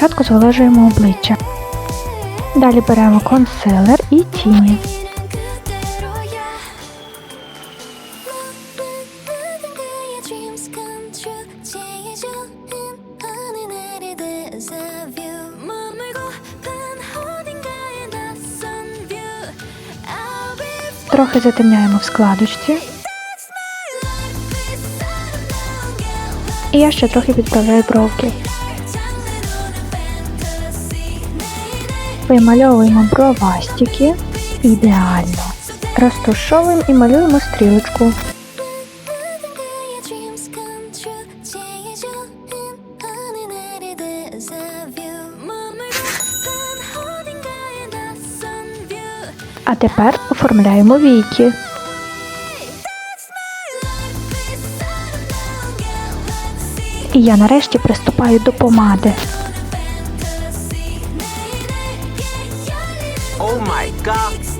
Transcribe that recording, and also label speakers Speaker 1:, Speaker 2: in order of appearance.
Speaker 1: Спочатку зволожуємо обличчя. Далі беремо консилер і тіні. Трохи затемняємо в складочці. І я ще трохи підправляю бровки. Вимальовуємо бровастики ідеально. Розтушовуємо і малюємо стрілочку. А тепер оформляємо віки. І я нарешті приступаю до помади.
Speaker 2: Oh my god!